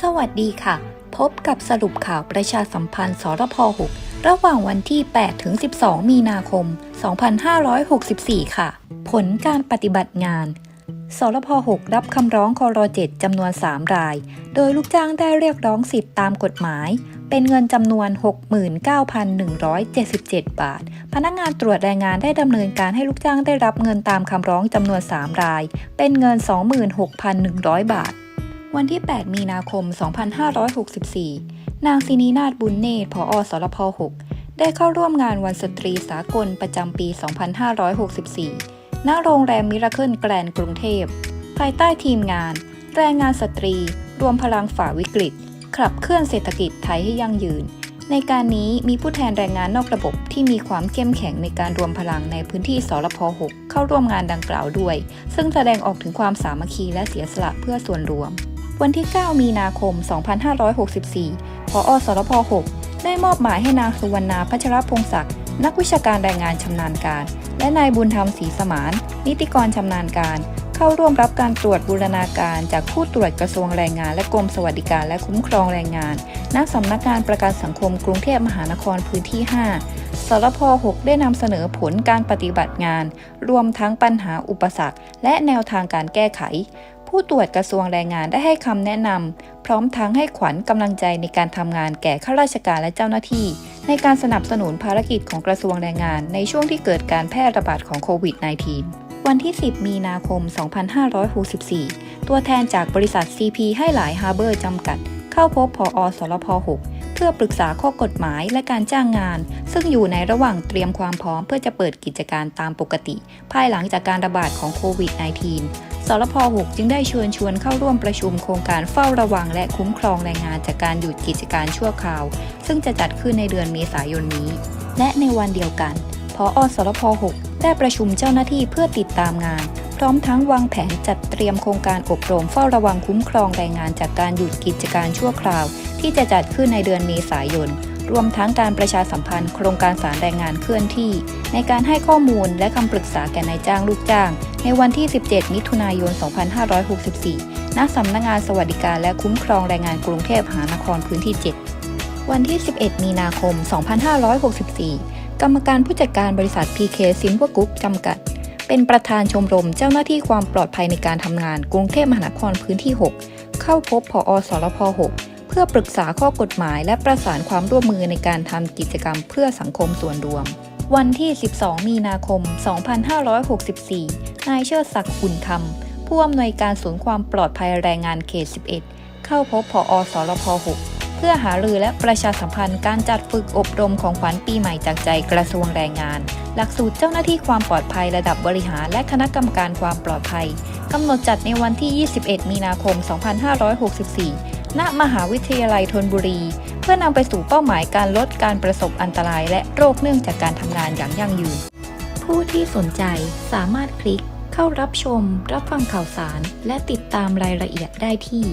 สวัสดีค่ะ พบกับสรุปข่าวประชาสัมพันธ์สรพ6ระหว่างวันที่ 8 ถึง 12 มีนาคม 2564 ค่ะ ผลการปฏิบัติงานสรพ6รับคำร้องคอร7จำนวน 3 ราย โดยลูกจ้างได้เรียกร้องสิทธิ์ตามกฎหมาย เป็นเงินจำนวน 69,177 บาท พนักงานตรวจแรงงานได้ดำเนินการให้ลูกจ้างได้รับเงินตามคำร้องจำนวน 3 ราย เป็นเงิน 26,100 บาท วันที่ 8 มีนาคม 2564 นางซินีนาถบุญเนตรผอสรพ6ได้เข้าร่วมงานวันสตรีสากลประจำปี 2564 ณ โรงแรมมิราเคิลแกรนกรุงเทพ ภายใต้ทีมงาน แรงงานสตรี รวมพลังฝ่าวิกฤต ขับเคลื่อนเศรษฐกิจไทยให้ยั่งยืน ในการนี้มีผู้แทนแรงงานนอกระบบที่มีความเข้มแข็งในการรวมพลังในพื้นที่สรพ6เข้าร่วมงานดังกล่าวด้วย ซึ่งแสดงออกถึงความสามัคคีและเสียสละเพื่อส่วนรวม วันที่ 9 มีนาคม 2564พอสรพ 6 ได้มอบหมายให้นางสุวรรณาพัชรพงศักดิ์นักวิชาการแรงงานชำนาญการ และนายบุญธรรมศรีสมาน นิติกรชำนาญการ เข้าร่วมรับการตรวจบูรณาการจากผู้ตรวจกระทรวงแรงงาน และกรมสวัสดิการและคุ้มครองแรงงาน ณ สำนักงานประกันสังคมกรุงเทพมหานครพื้นที่ 5 สรพ 6 ได้นำเสนอผลการปฏิบัติงาน รวมทั้งปัญหาอุปสรรค และแนวทางการแก้ไข ผู้ตรวจกระทรวงแรงงานได้ให้คำแนะนำพร้อมทั้งให้ขวัญกำลังใจในการทำงานแก่ข้าราชการและเจ้าหน้าที่ ในการสนับสนุนภารกิจของกระทรวงแรงงาน ในช่วงที่เกิดการแพร่ระบาดของโควิด -19 วันที่ 10 มีนาคม 2564 ตัวแทนจากบริษัท CP ให้หลายฮาร์เบอร์จำกัด เข้าพบพอสรพ 6เพื่อปรึกษาข้อกฎหมายและการจ้างงาน ซึ่งอยู่ในระหว่างเตรียมความพร้อมเพื่อจะเปิดกิจการตามปกติ ภายหลังจากการระบาดของโควิด -19 สรพ6จึงได้เชิญชวนเข้าร่วมประชุมโครงการเฝ้าระวังและคุ้มครองแรงงานจากการหยุดกิจการชั่วคราว ซึ่งจะจัดขึ้นในเดือนเมษายนนี้ และในวันเดียวกันพอสรพ6ได้ประชุมเจ้าหน้าที่เพื่อติดตามงาน พร้อมทั้งวางแผนจัดเตรียมโครงการอบรมเฝ้าระวังคุ้มครองแรงงานจากการหยุดกิจการชั่วคราว ที่จะจัดขึ้นในเดือนเมษายน รวมทั้งการประชาสัมพันธ์โครงการสารแรงงานเคลื่อนที่ ในการให้ข้อมูลและคำปรึกษาแก่นายจ้างลูกจ้าง ในวันที่ 17 มิถุนายน 2564 ณ สำนักงานสวัสดิการและคุ้มครองแรงงานกรุงเทพมหานครพื้นที่ 7 วันที่ 11 มีนาคม 2564 กรรมการผู้จัดการบริษัท PK ซินวกรุ๊ปจำกัด เป็นประธานชมรมเจ้าหน้าที่ความปลอดภัยในการทำงานกรุงเทพมหานครพื้นที่ 6 เข้าพบผอสรพ6 พื่อปรึกษาข้อกฎหมายและประสานความร่วมมือในการทำกิจกรรมเพื่อสังคมส่วนรวม วันที่ 12 มีนาคม 2564 นายเชิดศักดิ์อุ่นธรรมผู้อำนวยการศูนย์ความปลอดภัยแรงงานเขต 11 เข้าพบผอสรพ 6 เพื่อหารือและประชาสัมพันธ์การจัดฝึกอบรมของขวัญปีใหม่จากใจกระทรวงแรงงาน หลักสูตรเจ้าหน้าที่ความปลอดภัยระดับบริหารและคณะกรรมการความปลอดภัยกำหนดจัดในวันที่ 21 มีนาคม 2564 ณมหาวิทยาลัยธนบุรี เพื่อนำไปสู่เป้าหมายการลดการประสบอันตรายและโรคเนื่องจากการทำงานอย่างยั่งยืน ผู้ที่สนใจสามารถคลิกเข้ารับชม รับฟังข่าวสาร และติดตามรายละเอียดได้ที่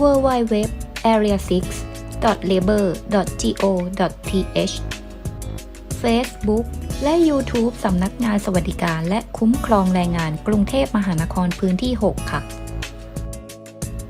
www area 6 labor go th Facebook และ YouTube สำนักงานสวัสดิการและคุ้มครองแรงงานกรุงเทพมหานครพื้นที่ 6 ค่ะ